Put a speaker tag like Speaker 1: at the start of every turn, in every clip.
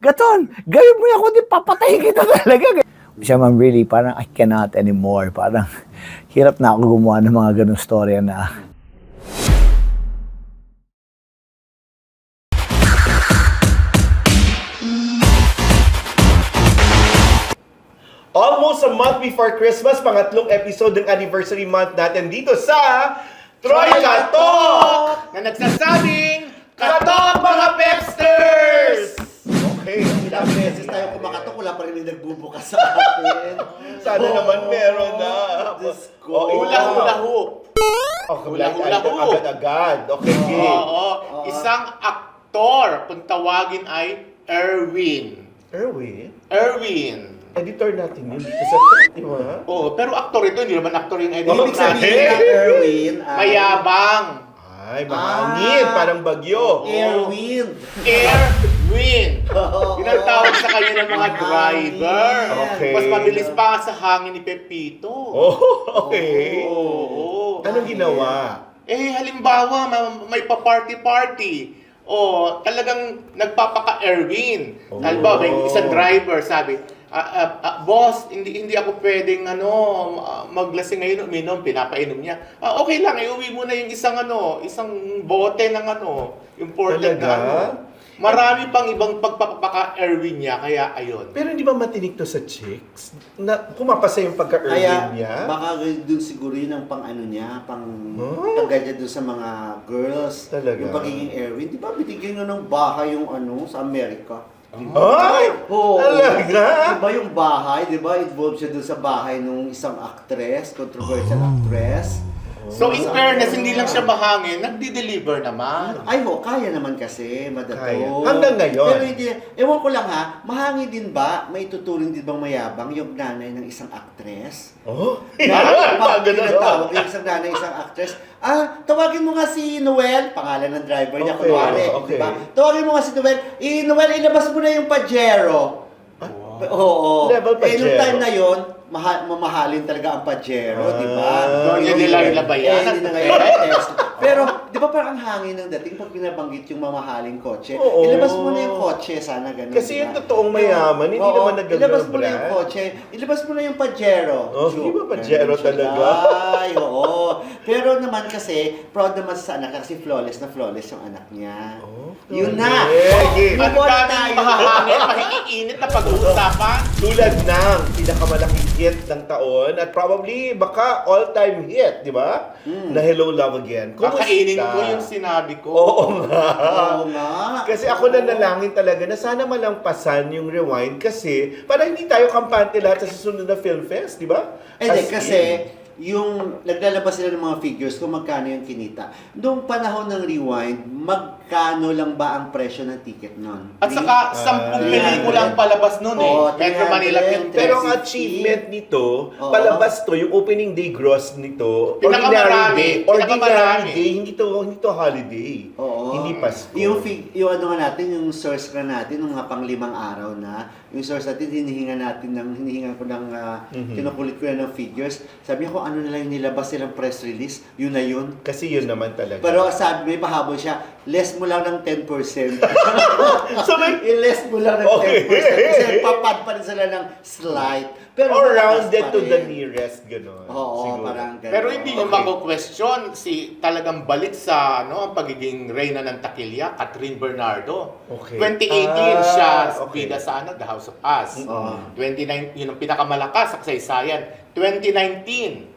Speaker 1: Gaton, gawin mo yan, kundi papatayin kita talaga. Siya man really, parang I cannot anymore. Parang hirap na ako gumawa ng mga ganong storya na
Speaker 2: Almost a month before Christmas, pangatlong episode ng anniversary month natin dito sa Troy Katok!
Speaker 3: na nagsasabing
Speaker 2: Katok mga Pepsters! Okay,
Speaker 4: Ilang beses tayo kumakatok, wala pa rin yung nagbubukas sa atin.
Speaker 2: Sana naman meron na.
Speaker 4: Diyos ko.
Speaker 2: Oh,
Speaker 3: hula hula hoop.
Speaker 2: Oh,
Speaker 3: Hula-hula hoop.
Speaker 2: Agad-agad. Okay, game.
Speaker 3: Oo, isang aktor, kung tawagin ay Erwin.
Speaker 2: Erwin,
Speaker 3: Erwin.
Speaker 2: editor natin yun dito sa di ba?
Speaker 3: Oh, pero aktor ito, hindi naman aktor yung editor.
Speaker 4: Ibig sabihin ng Erwin ay...
Speaker 3: Mayabang.
Speaker 2: Ay, mahangin,
Speaker 4: Ah.
Speaker 2: parang bagyo.
Speaker 4: Erwin.
Speaker 3: Erwin.
Speaker 4: Oo.
Speaker 3: Yun ang tawag sa kanya ng mga driver.
Speaker 2: Okay.
Speaker 3: Mas mabilis pa sa hangin ni Pepito.
Speaker 2: Oh, okay.
Speaker 3: Oo.
Speaker 2: Anong ginawa?
Speaker 3: Eh, halimbawa, ma- may pa-party-party. O, talagang nagpapaka-Erwin.
Speaker 2: Oh.
Speaker 3: Halimbawa, may isang driver, sabi, "Ah, ah, ah, boss, hindi hindi ako pwedeng ano, ah, maglasing ngayon, uminom, pinapainom niya. Ah, okay lang, iuwi mo na yung isang ano, isang bote ng ano, imported
Speaker 2: Talaga?
Speaker 3: na ano. Marami pang ibang pagpapaka-Erwin niya, kaya ayun.
Speaker 2: Pero hindi ba matinik to sa chicks? Na pumapasa yung pagka-Erwin
Speaker 4: Kaya
Speaker 2: niya?
Speaker 4: baka dun siguro yun ang pang ano niya, pang
Speaker 2: Huh?
Speaker 4: paggadya dun sa mga girls.
Speaker 2: Talaga?
Speaker 4: Yung pagiging Erwin. Di ba binigyan nyo ng bahay yung ano sa Amerika?
Speaker 2: Ay!
Speaker 4: Oo.
Speaker 2: Talaga?
Speaker 4: Di ba yung bahay, di ba involved siya dun sa bahay nung isang actress, controversial actress.
Speaker 3: So in fairness, hindi lang siya mahangin, nagdi-deliver naman.
Speaker 4: Ay ho, kaya naman kasi, madato.
Speaker 2: Kaya. Hanggang ngayon.
Speaker 4: Pero hindi, ewan ko lang ha, mahangin din ba, may tuturing din bang mayabang yung nanay ng isang actress?
Speaker 2: Oh?
Speaker 4: Pag
Speaker 2: Pag
Speaker 4: tinatawag yung isang nanay, isang actress, ah, tawagin mo nga si Noel, pangalan ng driver niya,
Speaker 2: Okay,
Speaker 4: kunwari,
Speaker 2: okay.
Speaker 4: di ba? Tawagin mo nga si Noel, eh, Noel, ilabas mo na yung Pajero. Oo.
Speaker 2: Level
Speaker 4: Eh, nung
Speaker 2: Pajero.
Speaker 4: time na yon, maha- mamahalin talaga ang Pajero, di ba?
Speaker 2: Ah.
Speaker 3: Doon niya nila ilabayan.
Speaker 4: Eh, hindi na ngayon. Pero, ba parang ang hangin ng dating pag binabanggit yung mamahaling kotse?
Speaker 2: Oo.
Speaker 4: Ilabas mo na yung kotse, sana ganun.
Speaker 2: Kasi
Speaker 4: di
Speaker 2: yung totoong mayaman, hindi
Speaker 4: Oo,
Speaker 2: naman nagagano
Speaker 4: Ilabas mo na yung kotse, ilabas mo na yung Pajero.
Speaker 2: Oh, di ba Pajero
Speaker 4: Ganun siya,
Speaker 2: talaga?
Speaker 4: Ay, oo. Pero naman kasi, proud naman sa anak kasi flawless na flawless yung anak niya.
Speaker 2: Oh,
Speaker 4: Yun na!
Speaker 2: okay.
Speaker 4: Move
Speaker 3: Ang
Speaker 4: na
Speaker 3: daming
Speaker 4: tayo.
Speaker 3: mahiiinit na pag-uusapan.
Speaker 2: Tulad ng pinakamalaking hit ng taon at probably baka all-time hit, di ba?
Speaker 4: Hmm.
Speaker 2: Na Hello Love Again. Kumusta?
Speaker 3: Kakainin ko yung sinabi ko.
Speaker 2: Oo nga.
Speaker 4: Oo nga.
Speaker 2: Kasi ako nanalangin talaga na sana malampasan yung rewind kasi para hindi tayo kampante lahat sa susunod na film fest, di ba?
Speaker 4: Eh, di,
Speaker 2: As
Speaker 4: kasi
Speaker 2: in.
Speaker 4: Yung naglalabas sila ng mga figures kung magkano yung kinita. Noong panahon ng rewind, magkano lang ba ang presyo ng ticket nun?
Speaker 3: At saka, sampung
Speaker 2: Ah.
Speaker 3: pelikula ang palabas nun eh. Metro Manila
Speaker 4: 300,
Speaker 3: Film.
Speaker 2: Pero ang
Speaker 4: 360.
Speaker 2: achievement nito,
Speaker 4: Oo.
Speaker 2: palabas to, yung opening day gross nito, ordinary day, ordinary day, hindi to, hindi to holiday.
Speaker 4: Oo.
Speaker 2: Hindi Pasko.
Speaker 4: Yung, fig, yung ano nga natin, yung source ka natin, nung nga pang limang araw na, yung source natin, hinihinga natin ng, hinihinga ko ng, ah,
Speaker 2: Mhm.
Speaker 4: kinukulit ko na ng figures. Sabi ko, ano na lang yung nilabas silang press release, yun na yun.
Speaker 2: Kasi yun naman talaga.
Speaker 4: Pero sabi, may pahabol siya, less mo lang ng 10%.
Speaker 2: so may,
Speaker 4: I-less mo lang ng
Speaker 2: Okay.
Speaker 4: 10%. Kasi papad pa rin sila ng slight. Pero
Speaker 2: or rounded
Speaker 4: pa
Speaker 2: to the nearest, gano'n.
Speaker 4: Oo,
Speaker 2: siguro.
Speaker 4: parang ganun.
Speaker 3: Pero hindi nyo
Speaker 2: Okay.
Speaker 3: mako-question si talagang balik sa ano ang pagiging reyna ng takilya, Catherine Bernardo.
Speaker 2: Okay.
Speaker 3: 2018
Speaker 2: Ah,
Speaker 3: siya
Speaker 2: okay.
Speaker 3: bida sa ano, The House of Us.
Speaker 4: Oo.
Speaker 3: 29 yun ang pinakamalakas sa kasaysayan. 2019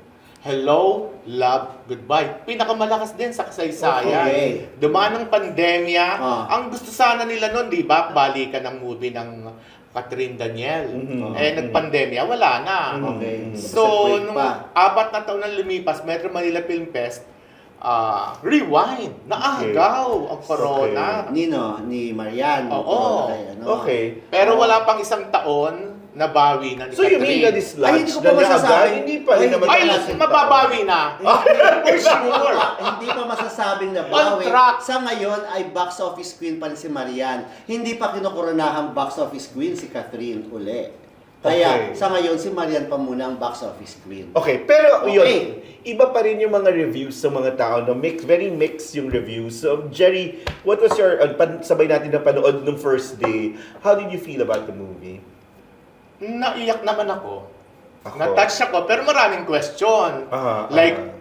Speaker 3: Hello, Love, Goodbye. Pinakamalakas din sa kasaysayan.
Speaker 4: Okay.
Speaker 3: Dumaan ng pandemya.
Speaker 4: Ah.
Speaker 3: Ang gusto sana nila noon, di ba? Balikan ng movie ng Catherine Daniel.
Speaker 2: Mhm.
Speaker 3: Eh, nagpandemya, wala na.
Speaker 2: Mhm.
Speaker 4: Okay.
Speaker 3: So, nung
Speaker 4: pa.
Speaker 3: apat na taon na lumipas, Metro Manila Film Fest, ah, rewind, naagaw ang corona.
Speaker 4: Nino, ni Marian.
Speaker 3: Oo.
Speaker 4: kay ano.
Speaker 2: Okay.
Speaker 3: Pero wala pang isang taon, nabawi na ni
Speaker 2: So you mean
Speaker 3: Catherine.
Speaker 2: that is
Speaker 4: Ay,
Speaker 2: lunch
Speaker 4: hindi ko
Speaker 2: na
Speaker 4: pa masasabi.
Speaker 2: Hindi pa rin
Speaker 4: Ay,
Speaker 2: naman
Speaker 3: Ay,
Speaker 4: Ay,
Speaker 3: mababawi na. For sure.
Speaker 4: Hindi pa masasabing na
Speaker 3: On track.
Speaker 4: Sa ngayon ay box office queen pa rin si Marian. Hindi pa kinukuronahang box office queen si Catherine uli. Kaya
Speaker 2: Okay.
Speaker 4: sa ngayon, si Marian pa muna ang box office queen.
Speaker 2: Okay, pero
Speaker 4: Okay.
Speaker 2: yun, iba pa rin yung mga reviews sa mga tao, no? Mix, very mixed yung reviews. So, Jerry, what was your, uh, pan, sabay natin na panood nung first day, how did you feel about the movie?
Speaker 3: Naiyak naman ako.
Speaker 2: Ako.
Speaker 3: Na-touch ako, pero maraming question.
Speaker 2: Aha,
Speaker 3: like,
Speaker 2: aha.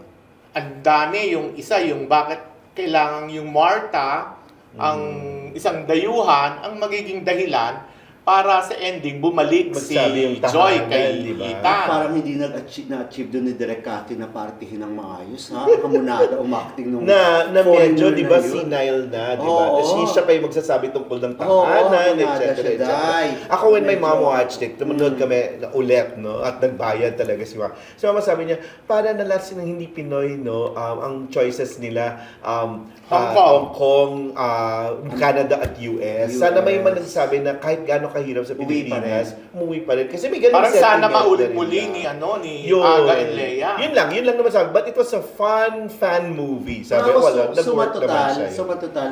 Speaker 3: ang dami yung isa, yung bakit kailangan yung Marta, ang
Speaker 2: Mm.
Speaker 3: isang dayuhan, ang magiging dahilan para sa ending bumalik si
Speaker 2: Magsabi yung
Speaker 3: Joy kay
Speaker 2: di ba?
Speaker 3: Ethan.
Speaker 4: Parang hindi nag-achieve, na-achieve doon ni Direk Cathy na partihin ng maayos, ha? Kamunada, umacting nung
Speaker 2: na na medyo di ba
Speaker 4: na yun.
Speaker 2: senile na di ba
Speaker 4: Oo.
Speaker 2: Tapos hindi siya pa yung magsasabi tungkol ng
Speaker 4: Oo,
Speaker 2: tahanan
Speaker 4: oo,
Speaker 2: etc
Speaker 4: siya,
Speaker 2: etc
Speaker 4: Day.
Speaker 2: ako when my
Speaker 4: Medyo-
Speaker 2: mom watched it tumunood
Speaker 4: Mm.
Speaker 2: kami na ulit no at nagbayad talaga si mama si mama sabi niya para na lahat silang hindi Pinoy no um, ang choices nila um
Speaker 3: Hong
Speaker 2: ah,
Speaker 3: Kong.
Speaker 2: Hong Kong ah, Canada at US sana may
Speaker 4: US.
Speaker 2: man nagsabi na kahit gaano kahirap sa
Speaker 4: Uwi pa
Speaker 2: Pilipinas umuwi pa rin kasi may ganun
Speaker 3: Parang sana maulit muli ni ano ni
Speaker 2: Yun.
Speaker 3: Aga and Lea.
Speaker 2: Yun lang, yun lang naman sabi. But it was a fun, fan movie. Sabi,
Speaker 4: Tapos,
Speaker 2: wala,
Speaker 4: so,
Speaker 2: nag-work naman
Speaker 4: sumatotal,
Speaker 2: siya. yun.
Speaker 4: sumatotal,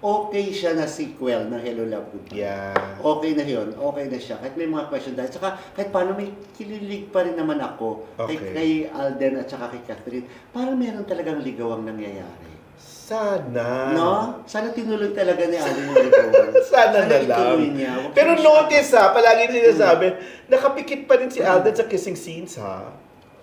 Speaker 4: okay siya na sequel ng Hello Love Goodbye.
Speaker 2: Yeah.
Speaker 4: Okay na yun, okay na siya. Kahit may mga question dahil. Saka kahit paano may kililig pa rin naman ako kay,
Speaker 2: Okay.
Speaker 4: kay Alden at saka kay Catherine. Parang meron talagang ligawang nangyayari.
Speaker 2: Sana.
Speaker 4: No? Sana tinuloy talaga ni Alden yung ligawang.
Speaker 2: Sana na lang.
Speaker 4: niya. Huwag
Speaker 2: Pero
Speaker 4: siya-
Speaker 2: notice ha, palagi sinasabi, nakapikit pa rin si Alden sa kissing scenes ha.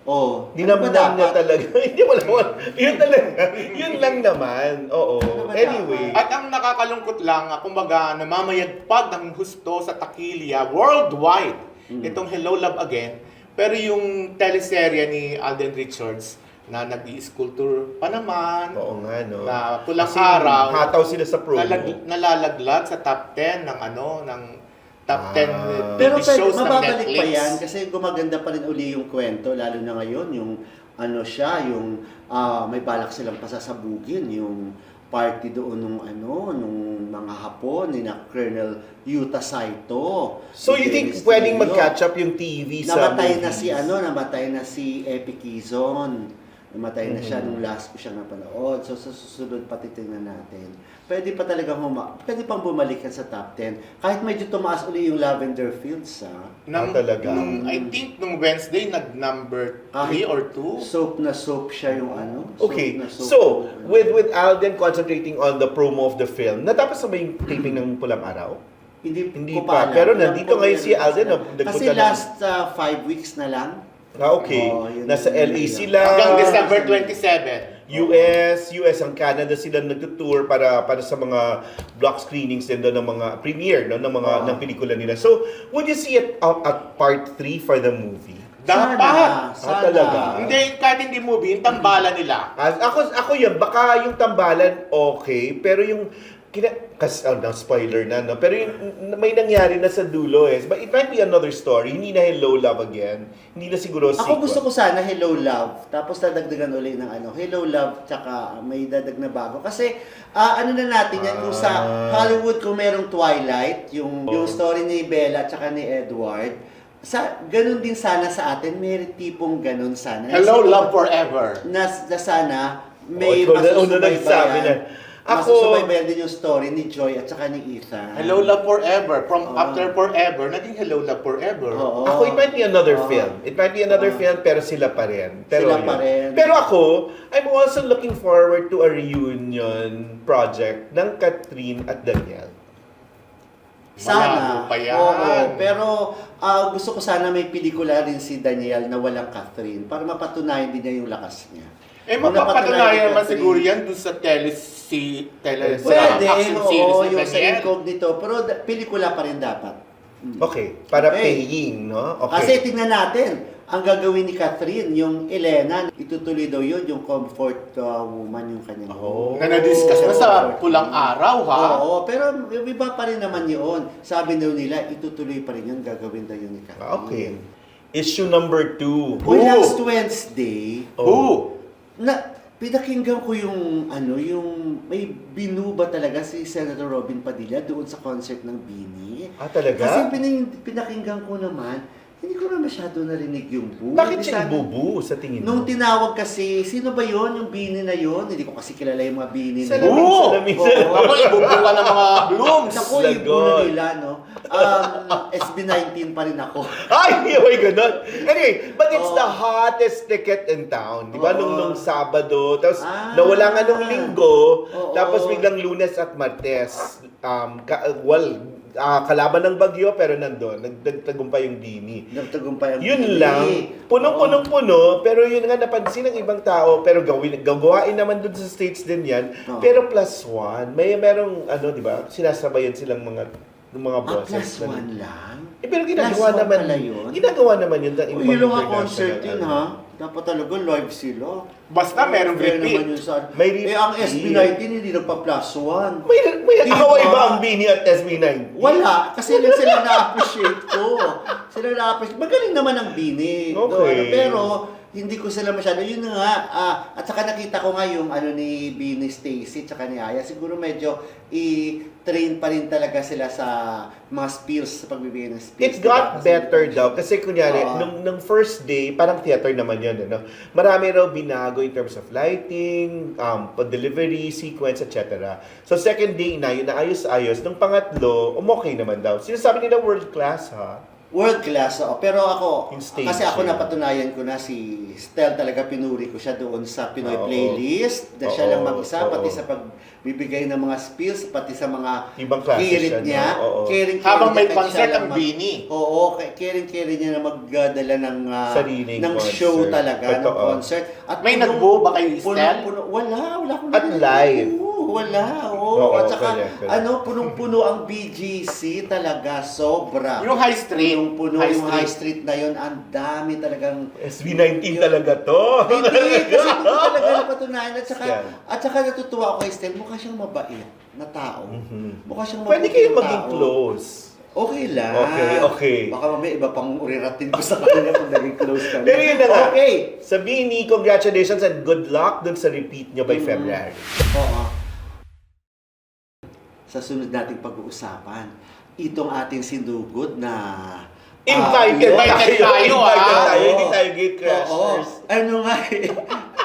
Speaker 4: Oh, ano ba
Speaker 2: Dinamdam niya
Speaker 4: dapat?
Speaker 2: talaga. Hindi mo naman. Yun talaga. Yun lang naman. Oo.
Speaker 4: Ano
Speaker 2: Anyway.
Speaker 3: At ang nakakalungkot lang, kumbaga, namamayagpag ng husto sa takilya worldwide.
Speaker 2: Mm.
Speaker 3: Itong Hello Love Again. Pero yung teleserye ni Alden Richards na nag-i-sculpture pa naman,
Speaker 2: Oo nga, no.
Speaker 3: na pulang
Speaker 2: Kasi
Speaker 3: araw,
Speaker 2: Hataw sila sa promo.
Speaker 3: nalag- nalalaglag sa top 10 ng ano, ng top 10
Speaker 2: Ah.
Speaker 4: Pero pwede,
Speaker 3: shows ng
Speaker 4: mababalik
Speaker 3: Netflix.
Speaker 4: pa yan kasi gumaganda pa rin uli yung kwento lalo na ngayon yung ano siya yung ah, may balak silang pasasabugin yung party doon nung ano nung mga Hapon ni na Colonel Yuta Saito.
Speaker 2: So you think
Speaker 4: Dennis
Speaker 2: pwedeng mag-catch up yung TV sa
Speaker 4: Namatay na si ano, namatay na si Epi Quizon. Namatay na siya
Speaker 2: Mhm.
Speaker 4: nung last ko siya napanood. So sa susunod pati tingnan natin. Pwede pa talaga huma, pwede pang bumalik yan sa top 10. Kahit medyo tumaas uli yung Lavender Fields, ha?
Speaker 3: Nang,
Speaker 2: Ah, talaga?
Speaker 3: Nung, I think nung Wednesday, nag-number 3
Speaker 4: Kahit
Speaker 3: or 2.
Speaker 4: Soap na soap siya yung ano. soap
Speaker 2: Okay,
Speaker 4: na soap
Speaker 2: so with with Alden concentrating on the promo of the film, natapos na ba yung taping ng Pulang Araw?
Speaker 4: hindi,
Speaker 2: hindi
Speaker 4: ko
Speaker 2: pa.
Speaker 4: alam.
Speaker 2: Pero
Speaker 4: Alam
Speaker 2: nandito
Speaker 4: ko
Speaker 2: ngayon
Speaker 4: meron
Speaker 2: si Alden,
Speaker 4: sila.
Speaker 2: nag- nagpunta
Speaker 4: Kasi last uh, five weeks na lang.
Speaker 2: Ah, okay.
Speaker 4: Oo, yun
Speaker 2: Nasa
Speaker 4: yun,
Speaker 2: LA
Speaker 4: yun.
Speaker 2: sila.
Speaker 3: Hanggang
Speaker 4: Ah,
Speaker 3: December
Speaker 4: sige.
Speaker 3: 27.
Speaker 2: US, US, ang Canada sila nagtutour para para sa mga block screenings din doon ng mga premiere no, ng mga
Speaker 4: Oo.
Speaker 2: ng pelikula nila. So, would you see it at, at part 3 for the movie?
Speaker 3: Dapat!
Speaker 4: Sana, sana.
Speaker 2: Ah, talaga?
Speaker 3: Hindi, kahit hindi movie, yung tambalan nila.
Speaker 2: As, ako ako yun, baka yung tambalan okay, pero yung kina, kas, oh, na spoiler na, no? Pero yung, may nangyari na sa dulo eh. But it might be another story. Hindi na Hello Love again. Hindi na siguro sequel.
Speaker 4: Ako gusto ko sana Hello Love, tapos dadagdagan uli ng ano, Hello Love, tsaka may dadag na bago. Kasi ah, ano na natin yan, kung sa
Speaker 2: Ah.
Speaker 4: Hollywood kung merong Twilight, yung,
Speaker 2: Oh.
Speaker 4: yung story ni Bella tsaka ni Edward, sa ganun din sana sa atin, may tipong ganun sana.
Speaker 3: Hello, love forever.
Speaker 4: na, na sana may
Speaker 2: Oh, ikaw na- Ako-
Speaker 4: Masusubaybayan din yung story ni Joy at saka ni Ethan.
Speaker 3: Hello, love forever. From
Speaker 4: Oo.
Speaker 3: after forever, naging hello, love forever.
Speaker 4: Oo.
Speaker 2: Ako, it might be another
Speaker 4: Oo.
Speaker 2: film. It might be another
Speaker 4: Oo.
Speaker 2: film, pero sila pa rin. Pero
Speaker 4: Sila pa
Speaker 2: yun.
Speaker 4: rin.
Speaker 2: Pero ako, I'm also looking forward to a reunion project ng Catherine at Daniel.
Speaker 4: Sana.
Speaker 3: Pa yan.
Speaker 4: Oo, pero ah, gusto ko sana may pelikula rin si Daniel na walang Catherine para mapatunayan din niya yung lakas niya.
Speaker 3: Eh, mapapatunayan naman siguro yan dun sa tele, si, tele, sa
Speaker 4: Pwede,
Speaker 3: action series
Speaker 4: oo,
Speaker 3: ni
Speaker 4: yung sa incognito. Pero da- pelikula pa rin dapat. Mm.
Speaker 2: Okay, para
Speaker 4: Okay.
Speaker 2: paying, no? Okay.
Speaker 4: Kasi tingnan natin, ang gagawin ni Catherine, yung Elena, itutuloy daw yun, yung comfort uh, woman yung kanyang
Speaker 2: Oh.
Speaker 3: Na na-discuss na sa pulang araw, ha?
Speaker 4: Oo, pero iba pa rin naman yun. Sabi daw nila, itutuloy pa rin yun, gagawin daw yun ni Catherine.
Speaker 2: Okay. Issue number two.
Speaker 4: Uy,
Speaker 3: Who?
Speaker 4: last Wednesday,
Speaker 2: Oh.
Speaker 3: Who?
Speaker 4: Na pinakinggan ko yung ano yung may binu ba talaga si Senator Robin Padilla doon sa concert ng Bini.
Speaker 2: Ah, talaga?
Speaker 4: Kasi pining, pinakinggan ko naman, hindi ko na masyado narinig yung boo.
Speaker 2: Bakit
Speaker 4: Hindi
Speaker 2: siya ibubu sa tingin mo?
Speaker 4: Nung tinawag kasi, sino ba yon yung Bini na yon? Hindi ko kasi kilala yung mga Bini na
Speaker 2: Salamin,
Speaker 3: Oo.
Speaker 2: salamin.
Speaker 4: Oo.
Speaker 3: Ako, ibubuka ng mga blooms.
Speaker 4: Naku,
Speaker 2: Lagot.
Speaker 4: ibo na nila, no? um, SB19 pa rin ako.
Speaker 2: Ay, may ganun. Anyway, but it's the hottest ticket in town. Di ba? Nung,
Speaker 4: Oo.
Speaker 2: nung Sabado, tapos
Speaker 4: Ah.
Speaker 2: nawala nga nung linggo,
Speaker 4: Oo.
Speaker 2: tapos biglang lunes at martes. Um, ka, well, ah, kalaban ng bagyo, pero nandun. Nagtagumpay yung Dini.
Speaker 4: Nagtagumpay ang
Speaker 2: Yun
Speaker 4: Pili.
Speaker 2: lang. Punong-punong-puno, pero yun nga napansin ng ibang tao, pero gawin, gagawain naman dun sa States din yan.
Speaker 4: Oo.
Speaker 2: Pero plus one, may merong, ano, di ba, sinasabayan silang mga ng mga
Speaker 4: Ah,
Speaker 2: bosses.
Speaker 4: plus
Speaker 2: na-
Speaker 4: one lang?
Speaker 2: Eh, pero ginagawa naman,
Speaker 4: yun?
Speaker 2: ginagawa naman yun. ng
Speaker 4: Uy,
Speaker 2: ibang
Speaker 4: yun lang nga
Speaker 2: international,
Speaker 4: concert yun, ha? Dapat talaga live sila.
Speaker 3: Basta merong
Speaker 4: Fair
Speaker 3: repeat.
Speaker 4: naman yun sa...
Speaker 2: May
Speaker 4: Eh, ang
Speaker 2: repeat.
Speaker 4: SB19 hindi nagpa plus one.
Speaker 2: May, may
Speaker 4: Di
Speaker 2: kaway
Speaker 4: ba?
Speaker 2: ba ang Bini at SB9?
Speaker 4: Wala, kasi lang sila na-appreciate ko. Sila na-appreciate. Magaling naman ang Bini.
Speaker 2: Okay.
Speaker 4: Doon. Pero, hindi ko sila masyado. Yun na nga, ah, at saka nakita ko nga yung ano ni Bini Stacy, tsaka ni Aya. Siguro medyo i-train pa rin talaga sila sa mga spills, sa pagbibigay ng spills.
Speaker 2: It got
Speaker 4: diba? Kasi-
Speaker 2: better daw. Kasi kunyari,
Speaker 4: Oo.
Speaker 2: nung, nung first day, parang theater naman yun. Ano? Marami raw binago in terms of lighting, um, delivery, sequence, etc. So second day na, yun naayos-ayos. Nung pangatlo, umokay naman daw. Sinasabi nila world class, ha?
Speaker 4: World class, oo. Pero ako,
Speaker 2: stage
Speaker 4: kasi ako
Speaker 2: yun.
Speaker 4: napatunayan ko na si Stel talaga pinuri ko siya doon sa Pinoy
Speaker 2: Oo.
Speaker 4: playlist. Na siya
Speaker 2: Oo.
Speaker 4: lang mag-isa,
Speaker 2: Oo.
Speaker 4: pati sa pagbibigay ng mga spills, pati sa mga
Speaker 2: Ibang classes siya, no?
Speaker 4: niya.
Speaker 2: Oo.
Speaker 4: Caring,
Speaker 3: Habang may concert
Speaker 4: siya
Speaker 3: ang Bini.
Speaker 4: Oo, caring-caring niya na magdala ng, ah,
Speaker 2: Sariling
Speaker 4: ng
Speaker 2: concert.
Speaker 4: show talaga, ng
Speaker 2: Totoo.
Speaker 4: concert. At
Speaker 3: May
Speaker 4: puno-
Speaker 3: nagbuo ba kayo,
Speaker 4: puno-
Speaker 3: Stel?
Speaker 4: puno- wala, wala akong
Speaker 2: At
Speaker 4: narinig.
Speaker 2: live?
Speaker 4: Oo, wala, oo.
Speaker 2: Oo,
Speaker 4: At saka, ano, punong-puno ang BGC talaga, sobra.
Speaker 3: Yung High Street.
Speaker 4: Yung puno,
Speaker 3: High
Speaker 4: yung
Speaker 3: Street.
Speaker 4: high street na yun, ang dami talagang...
Speaker 2: SB19 talaga to.
Speaker 4: Hindi, kasi hindi ko talaga napatunayan. At saka,
Speaker 2: Yan.
Speaker 4: at saka natutuwa ako kay Stel, mukha siyang mabait na tao.
Speaker 2: Mhm.
Speaker 4: Mukha siyang
Speaker 2: Pwede
Speaker 4: mabuting
Speaker 2: kayong maging
Speaker 4: tao.
Speaker 2: close.
Speaker 4: Okay lang.
Speaker 2: Okay, okay.
Speaker 4: Baka mamaya iba pang uriratin ko sa kanya kung naging close ka na.
Speaker 2: Pero yun na nga.
Speaker 4: Okay.
Speaker 2: Sa Bini, congratulations and good luck dun sa repeat nyo by
Speaker 4: Mhm.
Speaker 2: February.
Speaker 4: Oo. Sa sunod nating pag-uusapan, itong ating sinugod na...
Speaker 2: Invited
Speaker 4: Ah,
Speaker 3: Invited
Speaker 2: tayo.
Speaker 3: tayo,
Speaker 2: Invited tayo. Hindi tayo gate crashers.
Speaker 4: Oo. Ano nga eh.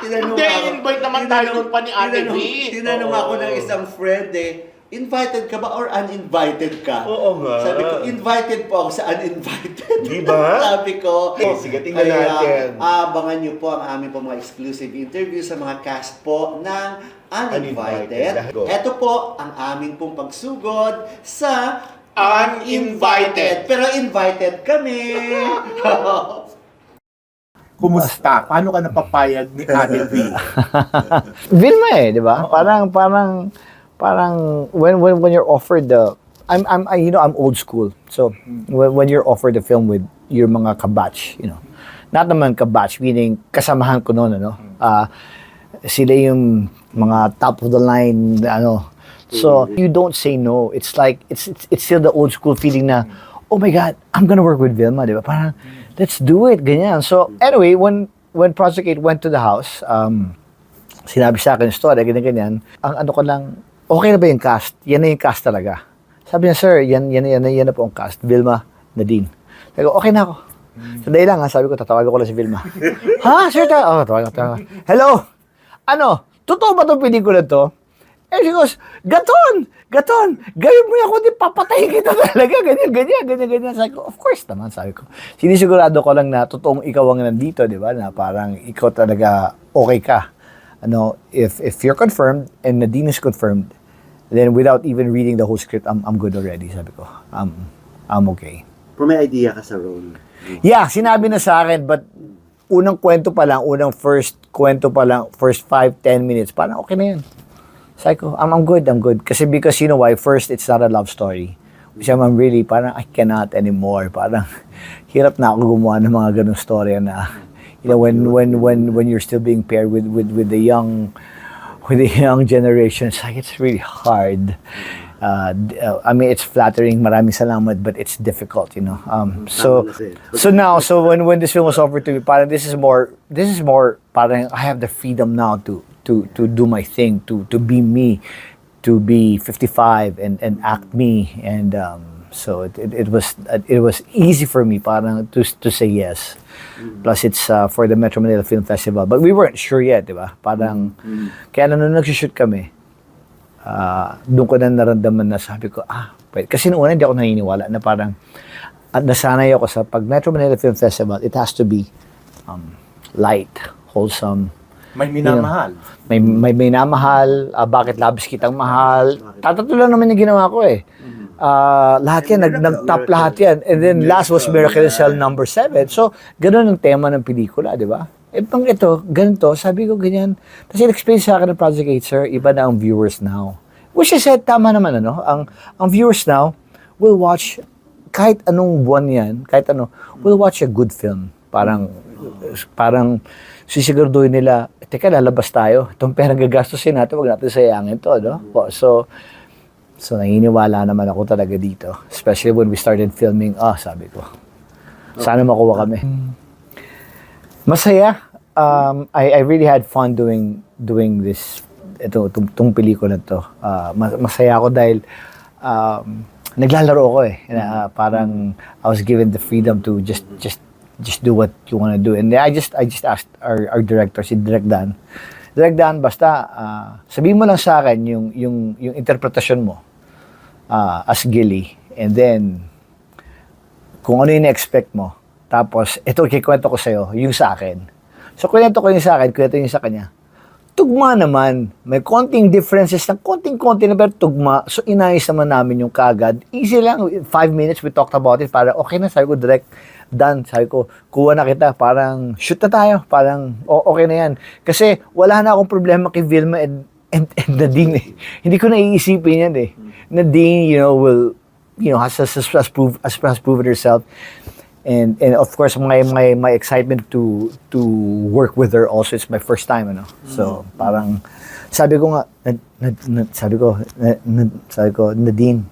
Speaker 4: Tinanong
Speaker 3: Hindi,
Speaker 4: ako-
Speaker 3: invite naman tayo nun pa ni Ate
Speaker 4: tinanong-. Tinanong ako ng isang friend eh, invited ka ba or uninvited ka?
Speaker 2: Oo nga.
Speaker 4: Sabi ko, invited po ako sa uninvited.
Speaker 2: Di ba?
Speaker 4: Sabi ko.
Speaker 2: Oh, sige, tingnan
Speaker 4: Kaya,
Speaker 2: natin.
Speaker 4: Abangan niyo po ang aming po mga exclusive interview sa mga cast po ng
Speaker 2: Uninvited.
Speaker 4: Ito po ang aming pong pagsugod sa
Speaker 3: Uninvited.
Speaker 4: Pero invited kami.
Speaker 3: Kumusta? Paano ka napapayag ni Ate V?
Speaker 1: Vilma eh, di ba? Parang, parang, parang, when, when, when you're offered the, I'm, I'm, I, you know, I'm old school. So, when, when you're offered the film with your mga kabatch, you know, not naman kabatch, meaning kasamahan ko noon, ano, ah, sila yung mga top of the line, ano, so, you don't say no. It's like, it's, it's, it's still the old school feeling na, oh my God, I'm gonna work with Vilma, di ba? Parang, let's do it, ganyan. So, anyway, when, when Project 8 went to the house, um, sinabi sa akin yung story, ganyan, ganyan. Ang ano ko lang, okay na ba yung cast? Yan na yung cast talaga. Sabi niya, sir, yan, yan, yan, yan, na po ang cast. Vilma, Nadine. Sabi ko, okay na ako. Sandali lang ha, sabi ko, tatawagan ko lang si Vilma. ha, sir, ta oh, tawagan, tawagan. Hello? Ano? Totoo ba itong pelikula to? Eh, she goes, Gaton! Gaton! Gawin mo yan, kundi papatayin kita talaga. Ganyan, ganyan, ganyan, ganyan. Sabi ko, of course naman, sabi ko. Sinisigurado ko lang na totoong ikaw ang nandito, di ba? Na parang ikaw talaga okay ka. Ano, if if you're confirmed and Nadine is confirmed, then without even reading the whole script, I'm, I'm good already, sabi ko. I'm, I'm okay.
Speaker 4: Pero may idea ka sa role.
Speaker 1: Yeah, sinabi na sa akin, but unang kwento pa lang, unang first kwento pa lang, first 5, 10 minutes, parang okay na yun. Sabi ko, I'm, I'm good, I'm good. Kasi because you know why, first, it's not a love story. Which I'm, I'm really, parang I cannot anymore. Parang hirap na ako gumawa ng mga ganong story na, you know, when, when, when, when you're still being paired with, with, with the young, with the young generation, it's like, it's really hard. Uh, uh, I mean, it's flattering, maraming salamat, but it's difficult, you know. Um, so, so now, so when when this film was offered to me, parang this is more, this is more, parang I have the freedom now to to to do my thing, to to be me, to be 55 and and act me, and um, so it, it, it was it was easy for me, parang to to say yes. Plus it's uh, for the Metro Manila Film Festival, but we weren't sure yet, di ba? Parang kaya na nung nag-shoot kami, ah doon ko na naramdaman na sabi ko, ah, Pwede- Kasi noong una hindi ako naniniwala na parang at nasanay ako sa pag Metro Manila Film Festival, it has to be um, light, wholesome,
Speaker 5: May minamahal.
Speaker 1: may may, may namahal, ah, bakit labis kitang mahal. Tatatlo lang naman yung ginawa ko eh. Ah, lahat yan, nag, nag-top lahat yan. And then last was Miracle Cell number 7. So, ganun ang tema ng pelikula, di ba? Eh, pang ito, ganito, sabi ko ganyan. Tapos in-explain sa akin ng Project 8, sir, iba na ang viewers now. Which is said, tama naman, ano? Ang, ang viewers now will watch kahit anong buwan yan, kahit ano, will watch a good film. Parang, parang sisiguraduhin nila, teka, lalabas tayo. Itong perang gagastusin natin, wag natin sayangin to, no? Po, So, so naniniwala naman ako talaga dito. Especially when we started filming, ah, sabi ko, sana makuha kami. Masaya. Um, I, I really had fun doing doing this ito itong, itong pelikula to. Mas- masaya ako dahil um, naglalaro ako eh. Ah, parang I was given the freedom to just just just do what you want to do. And I just I just asked our our director si Direk Dan. Direk Dan basta ah, sabihin mo lang sa akin yung yung yung interpretasyon mo ah, as Gilly and then kung ano yung expect mo. Tapos, ito, kikwento ko sa'yo, yung sa akin. So, kwento ko yung sa akin, kwento yung sa kanya. Tugma naman. May konting differences ng konting-konti na pero tugma. So, inayos naman namin yung kagad. Easy lang. Five minutes, we talked about it. Para, okay na. Sabi ko, direct, done. Sabi ko, kuha na kita. Parang, shoot na tayo. Parang, okay na yan. Kasi, wala na akong problema kay Vilma and, and, and Nadine. Eh. Hindi ko naiisipin yan eh. Nadine, you know, will, you know, has, has, has, has, prove, has, has proven herself. And and of course my my my excitement to to work with her also it's my first time ano. So parang sabi ko nga na, na, na- sabi ko na, na- sabi ko Nadine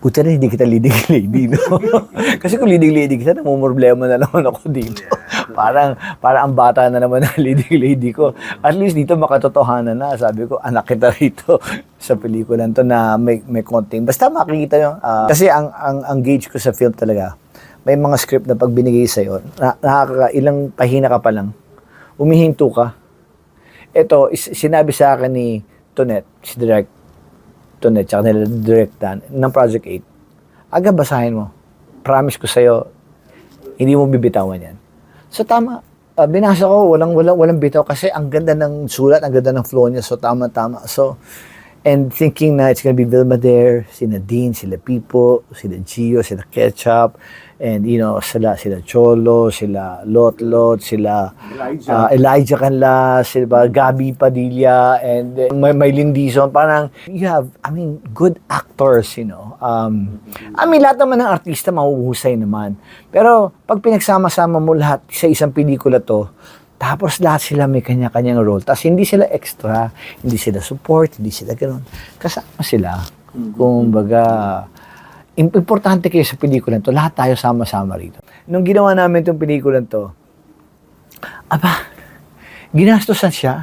Speaker 1: Buti na hindi kita leading lady, no? Kasi kung leading lady kita, namumroblema na naman ako dito. parang, parang ang bata na naman ng leading lady ko. At least dito makatotohanan na. Sabi ko, anak kita rito sa pelikulan to na may, may konting. Basta makikita nyo. ah, kasi ang, ang, ang gauge ko sa film talaga, may mga script na pag binigay sa'yo, na, nakaka, ilang pahina ka pa lang, umihinto ka. Ito, is, sinabi sa akin ni Tonet, si Direct, Tonet, tsaka nila Direct Dan, ng Project 8, aga basahin mo. Promise ko sa'yo, hindi mo bibitawan yan. So tama, Ah, binasa ko, walang, walang, walang bitaw kasi ang ganda ng sulat, ang ganda ng flow niya. So tama, tama. So, and thinking na it's gonna be Vilma there, sina Dean, sila Pipo, sila Gio, sila Ketchup, and you know, sila, sila Cholo, sila Lotlot, sila
Speaker 5: Elijah.
Speaker 1: ah, Elijah Canlas, sila Gabi Padilla, and uh, may, may Lindison. Parang, you have, I mean, good actors, you know. Um, I mean, lahat naman ng artista mahuhusay naman. Pero, pag pinagsama-sama mo lahat sa isang pelikula to, tapos lahat sila may kanya-kanyang role. Tapos hindi sila extra, hindi sila support, hindi sila ganun. Kasama sila. Kung baga, importante kayo sa pelikula to, lahat tayo sama-sama rito. Nung ginawa namin itong pelikula to, aba, ginastosan siya.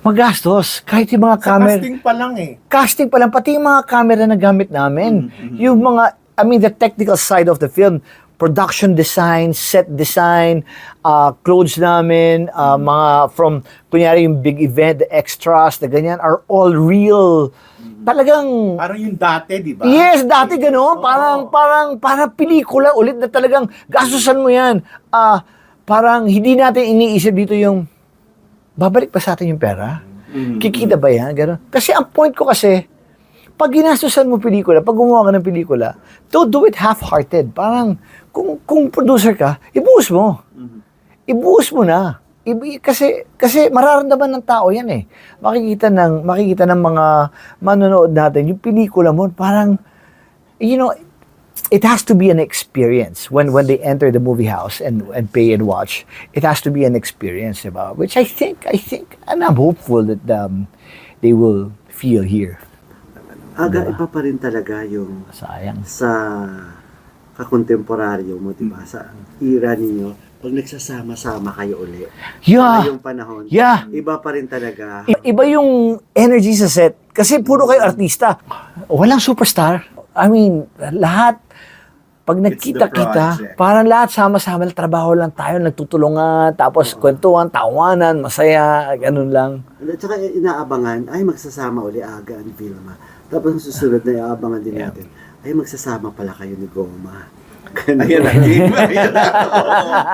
Speaker 1: Magastos. Kahit yung mga
Speaker 5: Sa
Speaker 1: camera
Speaker 5: casting pa lang eh.
Speaker 1: casting pa lang, pati yung mga camera na gamit namin. Yung mga, I mean, the technical side of the film, production design, set design, uh, clothes namin, uh, mga from, kunyari yung big event, the extras, the ganyan, are all real. Talagang,
Speaker 5: Parang yung dati, di ba?
Speaker 1: Yes, dati gano'n. Parang, parang, parang pelikula ulit na talagang gastusan mo yan. Ah, parang hindi natin iniisip dito yung, babalik pa sa atin yung pera? Kikita ba yan? Ganon. Kasi ang point ko kasi, pag ginastusan mo pelikula, pag gumawa ka ng pelikula, don't do it half-hearted. Parang, kung, kung producer ka, ibuhos mo. Ibuhos mo na. Ibi, kasi kasi mararamdaman ng tao 'yan eh. Makikita ng makikita ng mga manonood natin yung pelikula mo parang you know it has to be an experience when when they enter the movie house and and pay and watch. It has to be an experience, diba? Which I think I think and I'm hopeful that um, they will feel here.
Speaker 4: Aga, iba pa rin talaga yung
Speaker 1: Sayang.
Speaker 4: sa kakontemporaryo mo, di ba? Sa era ninyo, pag nagsasama-sama kayo uli.
Speaker 1: Yeah.
Speaker 4: Ngayong panahon,
Speaker 1: Yeah.
Speaker 4: iba pa rin talaga.
Speaker 1: Iba yung energy sa set. Kasi puro kayo artista. Walang superstar. I mean, lahat, pag nagkita-kita, parang lahat sama-sama, trabaho lang tayo, nagtutulungan, tapos kwentuhan, tawanan, masaya, ganun lang.
Speaker 4: At saka inaabangan, ay magsasama uli Aga and Vilma. Tapos ang susunod na iaabangan din
Speaker 1: Yeah.
Speaker 4: natin, ay magsasama pala kayo ni Goma. Ganun.
Speaker 2: Ayan na, game. Ayan na.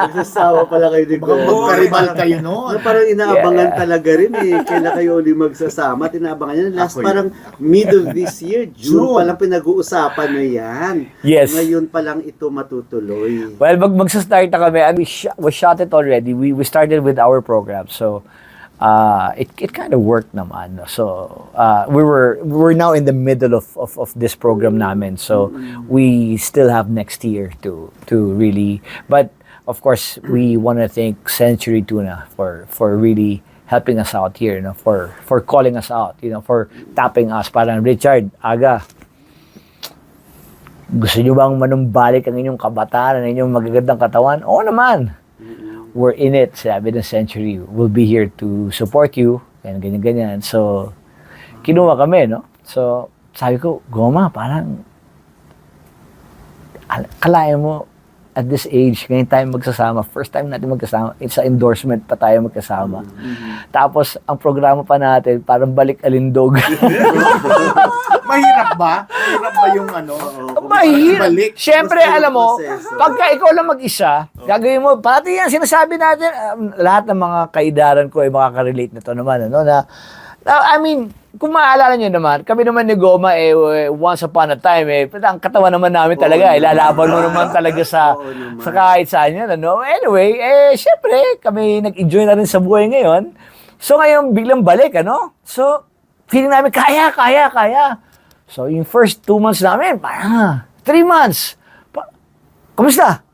Speaker 4: magsasama pala kayo ni
Speaker 5: Baka
Speaker 4: Goma.
Speaker 5: magkaribal kayo noon.
Speaker 4: Na parang inaabangan
Speaker 1: Yeah.
Speaker 4: talaga rin eh. Kailan kayo uli magsasama at inaabangan yan. Last
Speaker 5: Ako yun.
Speaker 4: parang mid of this year, June
Speaker 5: June.
Speaker 4: pa lang pinag-uusapan na yan.
Speaker 1: Yes.
Speaker 4: Ngayon pa lang ito matutuloy.
Speaker 1: Well, mag magsa-start na kami. And we, sh- we shot it already. We, we started with our program. So, uh, it, it kind of worked naman. no? So, uh, we were we're now in the middle of, of, of this program namin. So, we still have next year to to really. But, of course, we want to thank Century Tuna for, for really helping us out here, you know, for, for calling us out, you know, for tapping us. Parang, Richard, aga, gusto nyo bang manumbalik ang inyong kabataan, ang inyong magagandang katawan? Oo naman. We're in it, sabi ng Century. We'll be here to support you. Ganyan, ganyan, ganyan. So, kinuha kami, no? So, sabi ko, Goma, parang, al- kalayan mo, at this age, ngayon tayo magsasama. First time natin magkasama. It's sa endorsement pa tayo magkasama. Tapos, ang programa pa natin, parang balik alindog.
Speaker 5: Mahirap ba? Mahirap ba yung ano?
Speaker 1: Mahirap.
Speaker 5: Balik.
Speaker 1: Siyempre, alam mo,
Speaker 4: proseso.
Speaker 1: pagka ikaw lang mag-isa, gagawin mo, pati yan, sinasabi natin, um, lahat ng mga kaidaran ko ay makaka-relate na to naman, ano, na- I mean, kung maaalala nyo naman, kami naman ni Goma, eh, eh, once upon a time, eh, ang katawan naman namin talaga, eh, lalaban mo naman talaga sa,
Speaker 4: Oo naman.
Speaker 1: sa kahit saan yan, ano. Anyway, eh, syempre, kami nag-enjoy na rin sa buhay ngayon. So, ngayon, biglang balik, ano. So, feeling namin, kaya, kaya, kaya. So, yung first two months namin, parang, ah, three months. Pa- Kumusta?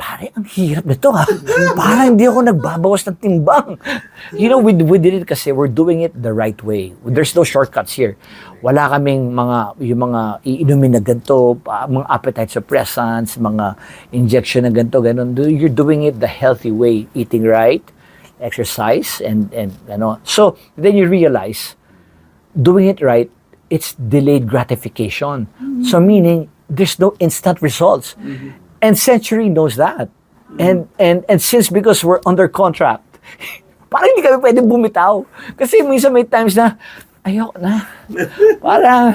Speaker 1: Pare, ang hirap nito ha. Parang hindi ako nagbabawas ng timbang. You know, we, we did it kasi we're doing it the right way. There's no shortcuts here. Wala kaming mga, yung mga iinumin na ganito, mga appetite suppressants, mga injection na ganito, ganun. You're doing it the healthy way. Eating right, exercise, and, and ano. So, then you realize, doing it right, it's delayed gratification. So meaning there's no instant results. And Century knows that. And and and since because we're under contract, parang hindi kami pwedeng bumitaw. Kasi minsan may times na ayoko na. Parang,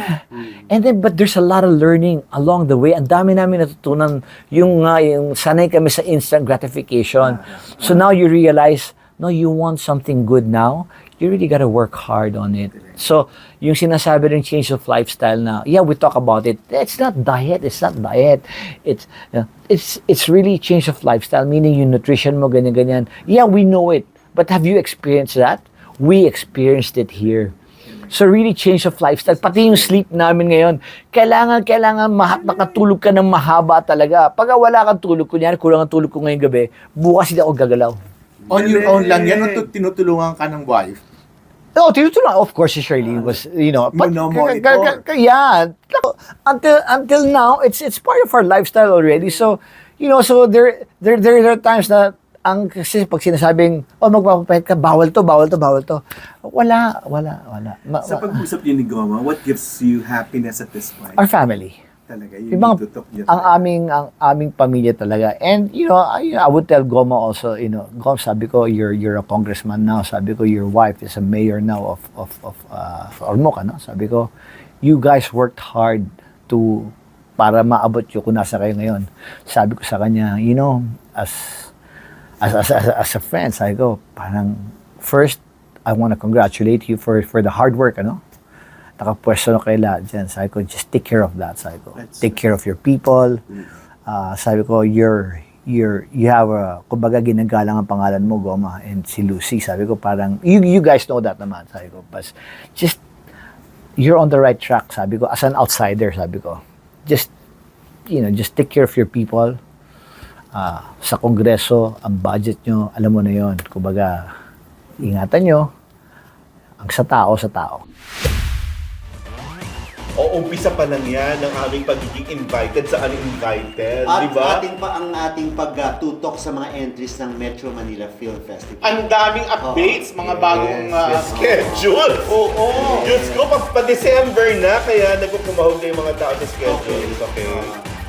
Speaker 1: and then, but there's a lot of learning along the way. Ang dami namin natutunan yung, nga yung sanay kami sa instant gratification. So now you realize, no, you want something good now, you really gotta work hard on it. So, yung sinasabi rin change of lifestyle na, yeah, we talk about it. It's not diet. It's not diet. It's, uh, it's, it's really change of lifestyle, meaning yung nutrition mo, ganyan-ganyan. Yeah, we know it. But have you experienced that? We experienced it here. So really change of lifestyle. Pati yung sleep namin ngayon, kailangan, kailangan maha- makatulog ka ng mahaba talaga. Pag wala kang tulog, kunyari kulang ang tulog ko ngayong gabi, bukas hindi ako gagalaw.
Speaker 5: On your own lang yan, o tu- tinutulungan ka ng wife?
Speaker 1: No, tinutulungan. Of course, si Shirley was, you know, but, yeah. Until, until now, it's, it's part of our lifestyle already. So, you know, so there, there, there, there are times na, ang kasi pag sinasabing, oh, magpapapahit ka, bawal to, bawal to, bawal to. Wala, wala, wala. Ma-
Speaker 6: Sa pag-usap niyo ni Goma, what gives you happiness at this point?
Speaker 1: our family.
Speaker 6: Talaga,
Speaker 1: Yung mga,
Speaker 6: to talk your
Speaker 1: ang aming, ang aming pamilya talaga. And, you know, I, I would tell Goma also, you know, Gom, sabi ko, you're, you're a congressman now. Sabi ko, your wife is a mayor now of, of, of uh, Ormoc, ano? Sabi ko, you guys worked hard to, para maabot yung kung nasa kayo ngayon. Sabi ko sa kanya, you know, as, as, as, as, as a friend, sabi ko, parang, first, I want to congratulate you for, for the hard work, ano? Nakapwesto na lahat dyan. Sabi ko, just take care of that. Sabi ko, take care of your people. Ah, sabi ko, you're, you're, you have a, kumbaga ginagalang ang pangalan mo, Goma, and si Lucy. Sabi ko, parang, you, you guys know that naman. Sabi ko, but just, you're on the right track. Sabi ko, as an outsider, sabi ko, just, you know, just take care of your people. Ah, sa kongreso, ang budget nyo, alam mo na yon Kumbaga, ingatan nyo, ang sa tao, sa tao.
Speaker 2: O umpisa pa lang yan ng aming pagiging invited sa uninvited,
Speaker 4: At
Speaker 2: di ba?
Speaker 4: ating pa ang ating pagtutok sa mga entries ng Metro Manila Film Festival.
Speaker 3: Ang daming updates, mga bagong uh,
Speaker 2: Schedule!
Speaker 3: Oo.
Speaker 2: Diyos ko, pa, pa December na, kaya nagkukumahog na yung mga tao sa schedule. Okay.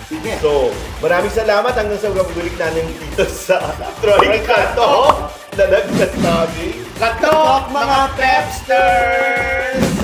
Speaker 4: Sige.
Speaker 2: So, maraming salamat hanggang sa pagbulik namin dito sa Troy Kato na nagsasabi.
Speaker 3: Katok mga Pepsters!